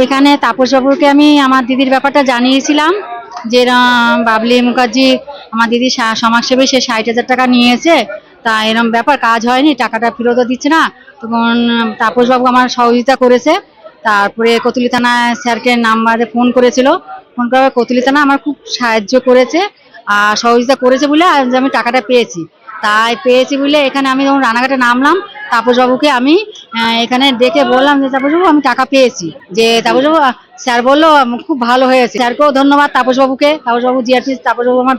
এখানে তাপসবাবুকে আমি আমার দিদির ব্যাপারটা জানিয়েছিলাম যে বাবলি মুখার্জি, আমার দিদি সমাজসেবী, সে ষাট হাজার টাকা নিয়েছে। তা এরম ব্যাপার, কাজ হয়নি, টাকাটা ফেরতও দিচ্ছে না। তখন তাপসবাবু আমার সহযোগিতা করেছে। তারপরে কতুলি থানা স্যারকে নাম্বারে ফোন করেছিল। ফোন করে কতুলি থানা আমার খুব সাহায্য করেছে। আর সহযোগিতা করেছে বলে আমি টাকাটা পেয়েছি। তাই পেয়েছি বলে এখানে আমি যখন রানাঘাটে নামলাম তাপসবাবুকে আমি এখানে দেখে বললাম যে তাপসবাবু আমি টাকা পেয়েছি। যে তাপসবাবু স্যার বলল খুব ভালো হয়েছে। স্যারকেও ধন্যবাদ তাপসবাবুকে। তাপসবাবু জিআরপি তাপসবাবু আমার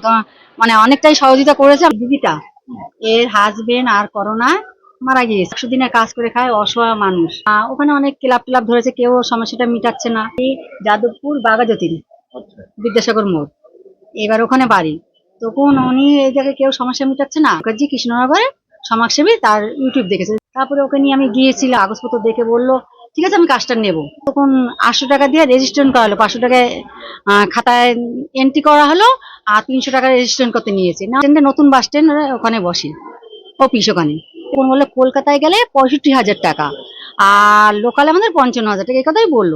মানে অনেকটাই সহযোগিতা করেছে। দিদিটা এর হাজবেন্ড আর করোনা মারা গিয়েছে। একশো দিনের কাজ করে খায় অসহায় মানুষ। ওখানে অনেক ক্লাব টিলাব ধরেছে কেউ সমস্যাটা মিটাচ্ছে না। এই যাদবপুর বাগাজ্যোতির বিদ্যাসাগর মোড়। এবার ওখানে বাড়ি। তখন উনি এই জায়গায় কেউ সমস্যা মিটাচ্ছে না। মুখার্জি কৃষ্ণনগরে সমাজসেবী তার ইউটিউব দেখেছে। তারপরে ওকে নিয়ে আমি গিয়েছিলাম কাগজপত্র দেখে বলল, ঠিক আছে, আমি কাজটা নেব। তখন আটশো টাকা দিয়ে রেজিস্ট্রেশন করা হলো পাঁচশো টাকায় খাতায় এন্ট্রি করা হলো আর তিনশো টাকা রেজিস্ট্রেশন করতে নিয়েছে। না স্ট্যান্ডে নতুন বাস স্ট্যান্ড ওখানে বসে। অফিস ওখানে। তখন বলল, কলকাতায় গেলে পঁয়ষট্টি হাজার টাকা। আর লোকালে আমাদের পঞ্চান্ন হাজার টাকা, এই কথাই বলল।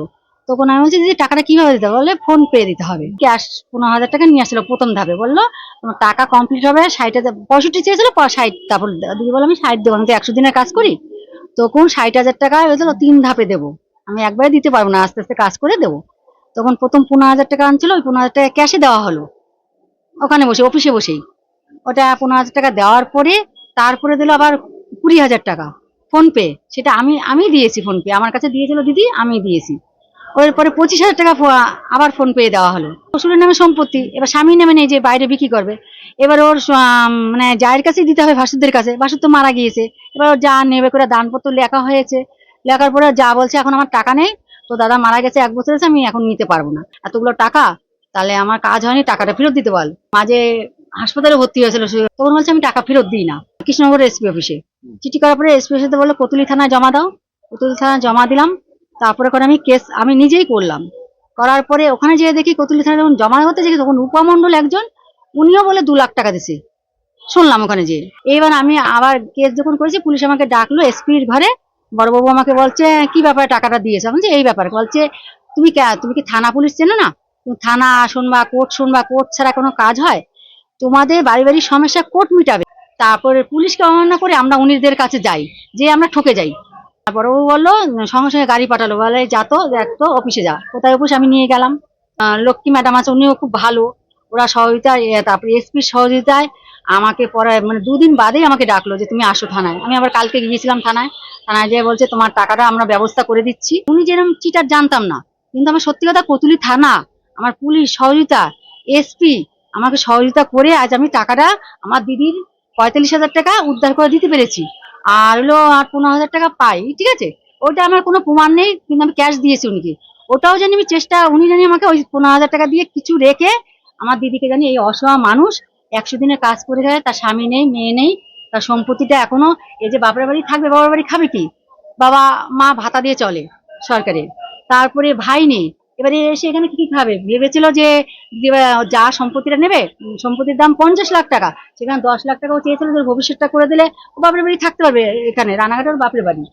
তখন আমি বলছি যে টাকাটা কীভাবে দিতে বলে, ফোন পে দিতে হবে। ক্যাশ পনেরো হাজার টাকা নিয়ে আসলো প্রথম ধাপে। বলল টাকা কমপ্লিট হবে, ষাট হাজার পঁয়ষট্টি চেয়েছিল ষাট তারপর দিদি বলে আমি ষাট দেবো, আমি তো একশো দিনের কাজ করি। তখন ষাট হাজার টাকা হয়েছিল তিন ধাপে দেবো। আমি একবারে দিতে পারব না, আস্তে আস্তে কাজ করে দেবো। তখন প্রথম পনেরো হাজার টাকা আনছিল, ওই পনেরো হাজার টাকা ক্যাশে দেওয়া হলো। ওখানে বসে অফিসে বসেই। ওটা পনেরো হাজার টাকা দেওয়ার পরে, তারপরে দিল আবার কুড়ি হাজার টাকা। ফোন পে, সেটা আমি আমি দিয়েছি ফোন পে। আমার কাছে দিয়েছিল দিদি, আমি দিয়েছি। ওর পরে পঁচিশ হাজার টাকা আবার ফোন পেয়ে দেওয়া হলো। শ্বশুরের নামে সম্পত্তি, এবার স্বামীর নামে নেই যে বাইরে বিক্রি করবে। এবার ওর মানে জায়ের কাছেই দিতে হবে ভাসুরদের কাছে। ভাসুর তো মারা গিয়েছে। এবার ওর যা নেবে করে দানপত্র লেখা হয়েছে। লেখার পরে যা বলছে, এখন আমার টাকা নেই। তো দাদা মারা গেছে এক বছর আমি এখন নিতে পারব না। এতগুলো টাকা, তাহলে আমার কাজ হয়নি, টাকাটা ফেরত দিতে বল। মাঝে হাসপাতালে ভর্তি হয়েছিল তখন বলছে, আমি টাকা ফেরত দিই না। কৃষ্ণনগর এসপি অফিসে চিঠি করার পরে এসপি অফিসে বলল, কতুলি থানায় জমা দাও। কতুলি থানায় জমা দিলাম। তারপরে করে আমি কেস, আমি নিজেই করলাম। করার পরে ওখানে যেয়ে দেখি কতুলি থানায় যখন জমা হতে দেখি তখন উপমন্ডল একজন, উনিও বলে দু লাখ টাকা দিছে। শুনলাম ওখানে যে এইবার আমি আবার কেস যখন করেছি, পুলিশ আমাকে ডাকলো এসপির ঘরে। বড়বাবু আমাকে বলছে, কি ব্যাপারে টাকাটা দিয়েছে? আমি এই ব্যাপারে। বলছে, তুমি তুমি কি থানা পুলিশ চেনো না? থানা শুনবা, কোর্ট শুনবা, কোর্ট ছাড়া কোনো কাজ হয়? তোমাদের বাড়ি বাড়ির সমস্যা কোর্ট মিটাবে। তারপরে পুলিশকে অমান্য করে আমরা উনিশদের কাছে যাই যে আমরা ঠকে যাই। তারপরে ও বলল, সঙ্গে সঙ্গে গাড়ি পাঠালো। বলে, যা তো, দেখ অফিসে যা। কোথায় অফিস আমি নিয়ে গেলাম। লক্ষ্মী ম্যাডাম আছে, উনিও খুব ভালো। ওরা সহযোগিতায় তারপরে এসপির সহযোগিতায় আমাকে পরে মানে দুদিন বাদেই আমাকে ডাকলো যে, তুমি আসো থানায়। আমি আবার কালকে গিয়েছিলাম থানায়। থানায় যেয়ে বলছে, তোমার টাকাটা আমরা ব্যবস্থা করে দিচ্ছি। উনি যেরকম চিটার জানতাম না। কিন্তু আমার সত্যি কথা, কতুলি থানা, আমার পুলিশ সহযোগিতা এসপি আমাকে সহযোগিতা করে আজ আমি টাকাটা আমার দিদির পঁয়তাল্লিশ হাজার টাকা উদ্ধার করে দিতে পেরেছি। আর হলো আর পনেরো হাজার টাকা পাই, ঠিক আছে? ওটা আমার কোনো প্রমাণ নেই, কিন্তু আমি ক্যাশ দিয়েছি উনিকে। ওটাও জানি আমি চেষ্টা, উনি জানি আমাকে ওই পনেরো হাজার টাকা দিয়ে কিছু রেখে আমার দিদিকে জানি এই অসহায় মানুষ, একশো দিনের কাজ করে গেলে তার স্বামী নেই, মেয়ে নেই, তার সম্পত্তিটা এখনও এই যে বাপের বাড়ি থাকবে, বাবার বাড়ি খাবে কি? বাবা মা ভাতা দিয়ে চলে সরকারের। তারপরে ভাই নেই এবারে এসে এখানে কি খাবে? ভেবেছিল যে, যা সম্পত্তিটা নেবে সম্পত্তির দাম পঞ্চাশ লাখ টাকা। সেখানে দশ লাখ টাকাও চেয়েছিল যে, ভবিষ্যৎটা করে দিলে বাপের বাড়ি থাকতে পারবে এখানে রানাঘাটের বাপের বাড়ি।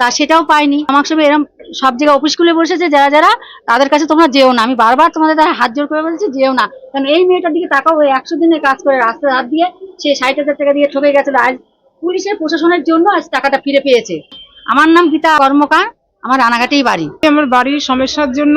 তা সেটাও পাইনি আমার সঙ্গে এরকম সব জায়গায় অফিস খুলে বসেছে, যারা যারা, তাদের কাছে তোমরা যেও না। আমি বারবার তোমাদের দ্বারা হাত জোর করে বলছি, যেও না। কারণ এই মেয়েটার দিকে তাকাও, ওই একশো দিনে কাজ করে রাস্তায় হাত দিয়ে, সে ষাট হাজার টাকা দিয়ে ঠকে গেছিল। আজ পুলিশের প্রশাসনের জন্য আজ টাকাটা ফিরে পেয়েছে। আমার নাম গীতা কর্মকার, আমার রানাঘাটেই বাড়ি। আমার বাড়ির সমস্যার জন্য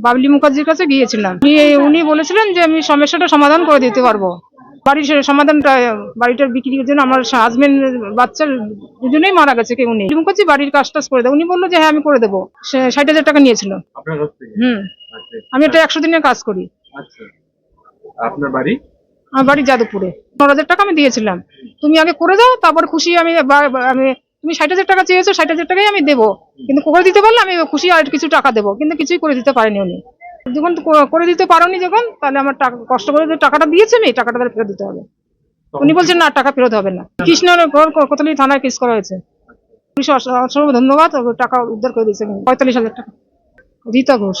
বাবলি মুখার্জির কাছে গিয়েছিলাম। উনি- উনি বলেছিলেন যে আমি সমস্যাটা সমাধান করে দিতে পারব। বাড়ির সমাধানটা বাড়িটার বিক্রির জন্য আমার হাজবেন্ড বাচ্চার দুজনেই মারা গেছে কেউ নেই মুখার্জি বাড়ির কাজ টাজ করে দেয়। উনি বলল যে হ্যাঁ আমি করে দেবো। ষাট হাজার টাকা নিয়েছিল। হুম। আচ্ছা আমি এটা একশো দিনের কাজ করি। আচ্ছা। আপনার বাড়ি? আমার বাড়ি যাদবপুরে। পনেরো হাজার টাকা আমি দিয়েছিলাম। তুমি আগে করে দাও তারপর খুশি আমি আমি তুমি ষাট হাজার টাকা চেয়েছো ষাট হাজার টাকাই আমি দেবো। কিন্তু করে দিতে পারলে আমি খুশি আর কিছু টাকা দেবো। কিন্তু কিছুই করে দিতে পারেনি উনি। যখন করে দিতে পারোনি যখন তাহলে আমার টাকা কষ্ট করে যে টাকাটা দিয়েছে আমি টাকাটা তাহলে ফেরত দিতে হবে। উনি বলছেন না টাকা ফেরত হবে না। কৃষ্ণনগর কোথালি থানায় কেস করা হয়েছে। পুলিশ অসংখ্য ধন্যবাদ টাকা উদ্ধার করে দিয়েছে। পঁয়তাল্লিশ হাজার টাকা। রীতা ঘোষ।